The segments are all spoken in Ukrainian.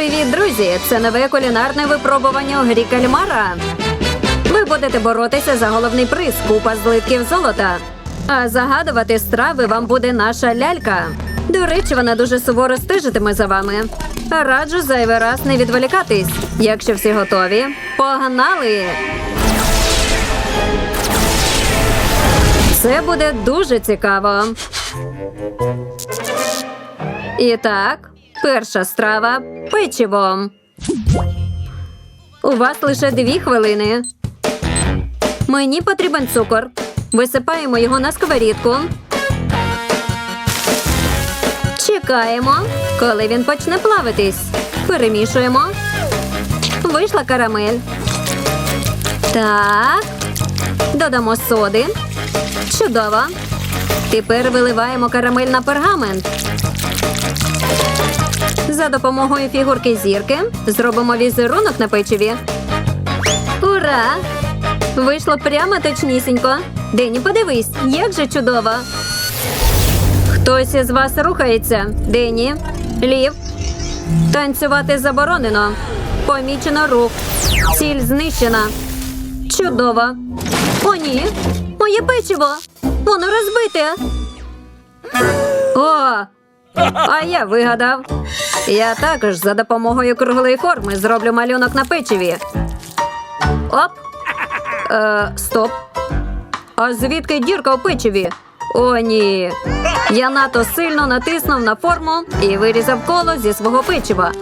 Привіт, друзі! Це нове кулінарне випробування у грі кальмара. Ви будете боротися за головний приз купа злитків золота. А загадувати страви вам буде наша лялька. До речі, вона дуже суворо стежитиме за вами. Раджу зайвий раз не відволікатись. Якщо всі готові, погнали! Це буде дуже цікаво. І так, перша страва печиво. У вас лише дві хвилини. Мені потрібен цукор. Висипаємо його на сковорідку. Чекаємо, коли він почне плавитись. Перемішуємо. Вийшла карамель. Так. Додамо соди. Чудово. Тепер виливаємо карамель на пергамент. За допомогою фігурки зірки зробимо візерунок на печиві. Ура! Вийшло прямо точнісінько. Дені, подивись, як же чудово. Хтось із вас рухається. Дені, лів. Танцювати заборонено. Помічено рух. Ціль знищена. Чудово. О, ні. Моє печиво. Воно розбите. О! А я вигадав. Я також за допомогою круглої форми зроблю малюнок на печиві. Оп. Е, стоп. А звідки дірка у печиві? О, ні. Я надто сильно натиснув на форму і вирізав коло зі свого печива.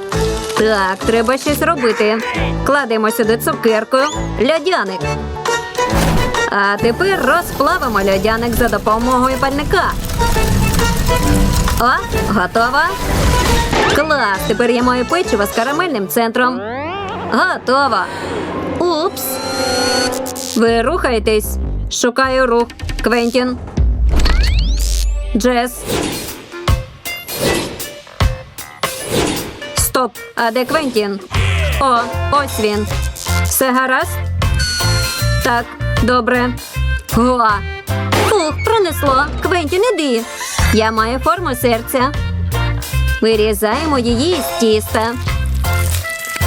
Так, треба щось робити. Кладемо сюди цукерку, льодяник. А тепер розплавимо льодяник за допомогою пальника. О, готова. Клас! Тепер я маю печиво з карамельним центром. Готово. Упс. Ви рухаєтесь. Шукаю рух. Квентін. Джес. Стоп. А де Квентін? О, ось він. Все гаразд? Так, добре. О! Ух, пронесло. Квентін, іди. Я маю форму серця. Вирізаємо її із тіста.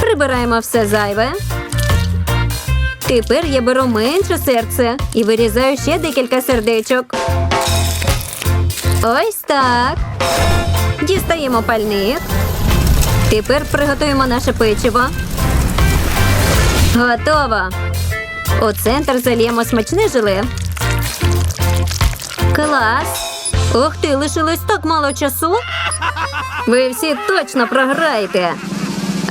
Прибираємо все зайве. Тепер я беру менше серце і вирізаю ще декілька сердечок. Ось так. Дістаємо пальник. Тепер приготуємо наше печиво. Готово. У центр зальємо смачне желе. Клас. Ух ти, лишилось так мало часу. Ви всі точно програєте.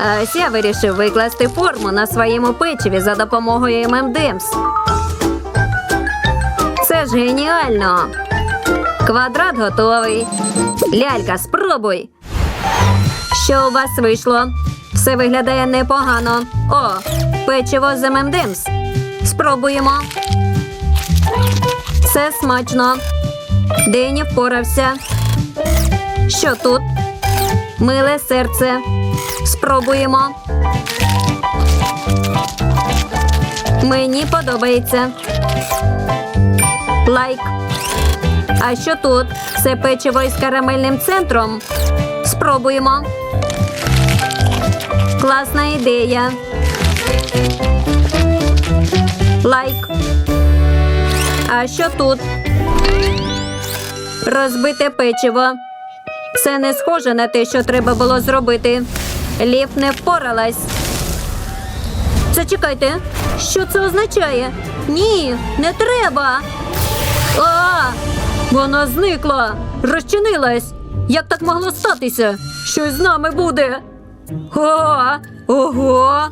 А ось я вирішив викласти форму на своєму печиві за допомогою ММДМС. Це ж геніально. Квадрат готовий. Лялька, спробуй. Що у вас вийшло? Все виглядає непогано. О, печиво з ММДМС. Спробуємо. Це смачно. Дені впорався. Що тут? Миле серце. Спробуємо. Мені подобається. Лайк. А що тут? Це печиво із карамельним центром. Спробуємо. Класна ідея. Лайк. А що тут? Розбите печиво. Це не схоже на те, що треба було зробити. Лів не впоралась. Зачекайте, що це означає? Ні, не треба. А, вона зникла, розчинилась. Як так могло статися? Щось з нами буде. О, ого.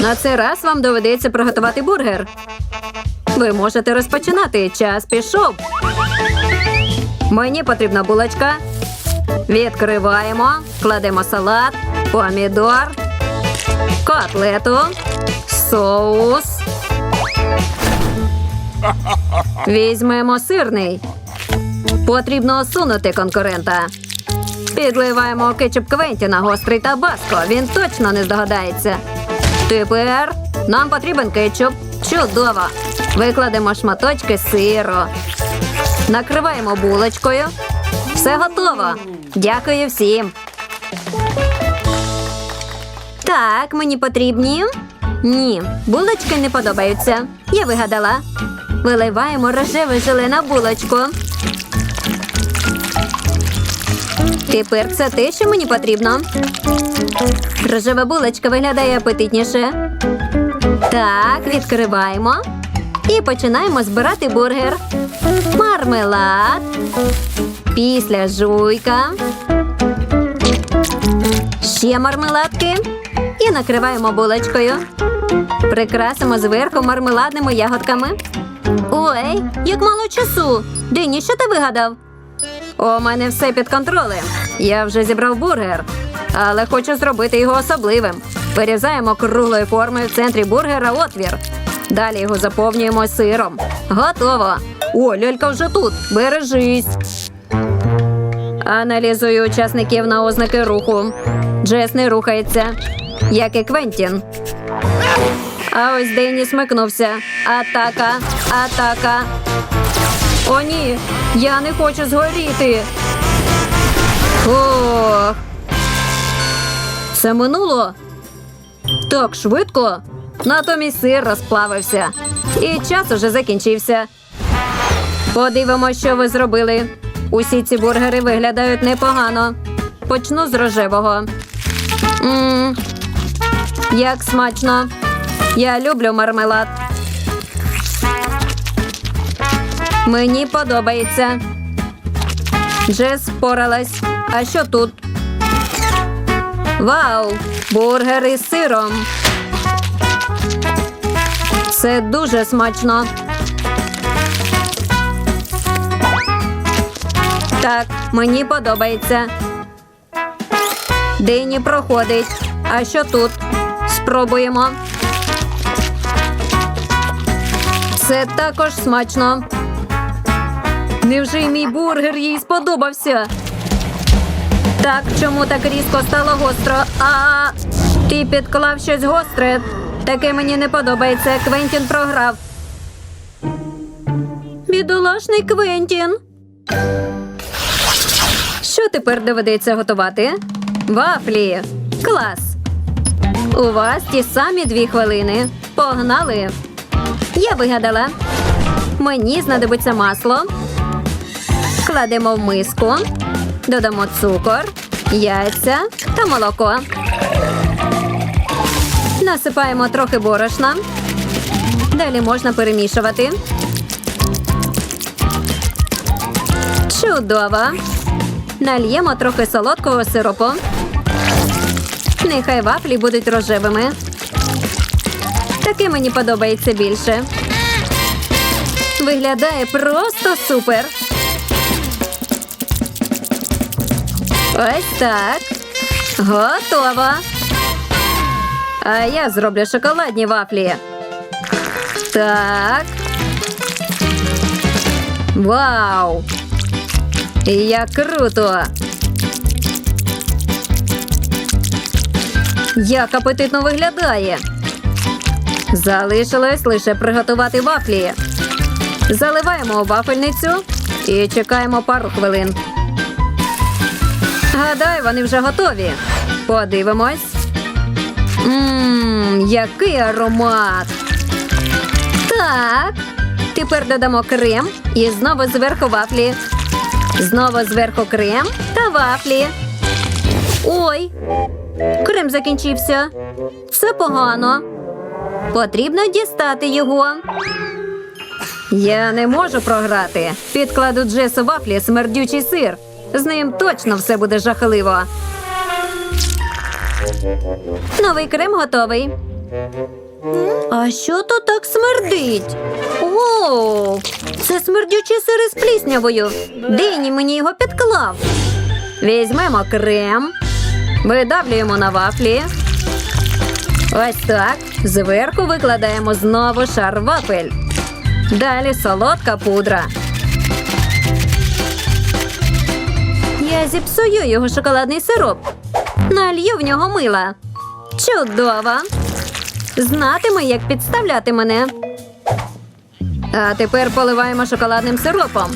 На цей раз вам доведеться приготувати бургер. Ви можете розпочинати. Час пішов. Мені потрібна булочка. Відкриваємо, кладемо салат, помідор, котлету, соус. Візьмемо сирний. Потрібно осунути конкурента. Підливаємо кетчуп Квентіна, гострий табаско. Він точно не здогадається. Тепер нам потрібен кетчуп. Чудово. Викладемо шматочки сиру. Накриваємо булочкою. Все готово. Дякую всім. Так, мені потрібні. Ні, булочки не подобаються. Я вигадала. Виливаємо рожеве желе на булочку. Тепер це те, що мені потрібно. Рожева булочка виглядає апетитніше. Так, відкриваємо. І починаємо збирати бургер. Мармелад. Після жуйка. Ще мармеладки. І накриваємо булочкою. Прикрасимо зверху мармеладними ягодками. Ой, як мало часу. Дені, що ти вигадав? У мене все під контролем. Я вже зібрав бургер, але хочу зробити його особливим. Вирізаємо круглої форми в центрі бургера отвір. Далі його заповнюємо сиром. Готово. О, лялька вже тут. Бережись. Аналізую учасників на ознаки руху. Джес не рухається, як і Квентін. А ось Денні смикнувся. Атака, атака. О, ні, я не хочу згоріти. Ох. Це минуло. Так швидко. Натомість сир розплавився. І час уже закінчився. Подивимося, що ви зробили. Усі ці бургери виглядають непогано. Почну з рожевого. Мм, як смачно. Я люблю мармелад. Мені подобається. Джес впоралась. А що тут? Вау! Бургер із сиром. Це дуже смачно. Так, мені подобається. Дині проходить. А що тут? Спробуємо. Це також смачно. Невже й мій бургер їй сподобався? Так, чому так різко стало гостро? А ти підклав щось гостре. Таке мені не подобається. Квентін програв. Бідолашний Квентін. Що тепер доведеться готувати? Вафлі. Клас. У вас ті самі дві хвилини. Погнали. Я вигадала. Мені знадобиться масло. Кладемо в миску, додамо цукор, яйця та молоко. Насипаємо трохи борошна. Далі можна перемішувати. Чудово. Нальємо трохи солодкого сиропу. Нехай вафлі будуть рожевими. Таке мені подобається більше. Виглядає просто супер. Ось так. Готово. А я зроблю шоколадні вафлі. Так. Вау! Як круто! Як апетитно виглядає. Залишилось лише приготувати вафлі. Заливаємо вафельницю і чекаємо пару хвилин. Гадаю, вони вже готові. Подивимось. Ммм, який аромат. Так. Тепер додамо крем і знову зверху вафлі. Знову зверху крем та вафлі. Ой, крем закінчився. Це погано. Потрібно дістати його. Я не можу програти. Підкладу Джесу вафлі смердючий сир. З ним точно все буде жахливо. Новий крем готовий. А що тут так смердить? О, це смердючий сир із пліснявою. Дені мені його підклав. Візьмемо крем, видавлюємо на вафлі. Ось так. Зверху викладаємо знову шар вафель. Далі солодка пудра. Я зіпсую його шоколадний сироп. Налью в нього мила. Чудово. Знатиме, як підставляти мене. А тепер поливаємо шоколадним сиропом.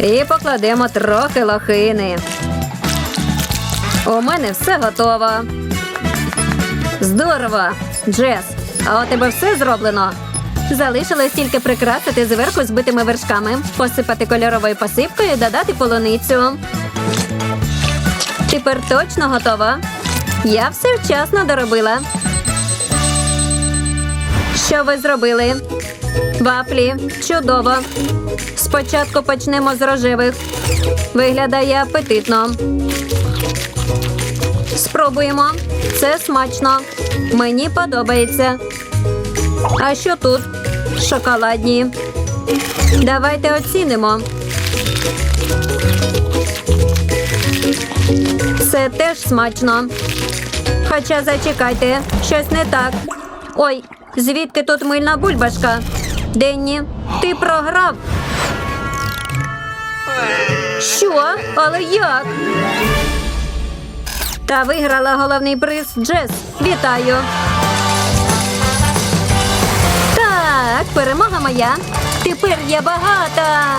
І покладемо трохи лохини. У мене все готово. Здорово, Джес. А у тебе все зроблено? Залишилось тільки прикрасити зверху збитими вершками, посипати кольоровою посипкою і додати полуницю. Тепер точно готова. Я все вчасно доробила. Що ви зробили? Вафлі, чудово. Спочатку почнемо з рожевих. Виглядає апетитно. Спробуємо. Це смачно. Мені подобається. А що тут? Шоколадні. Давайте оцінимо. Теж смачно. Хоча зачекайте, щось не так. Ой, звідки тут мильна бульбашка? Денні, ти програв. Що? Але як? Та виграла головний приз Джес. Вітаю. Так, перемога моя. Тепер я багата.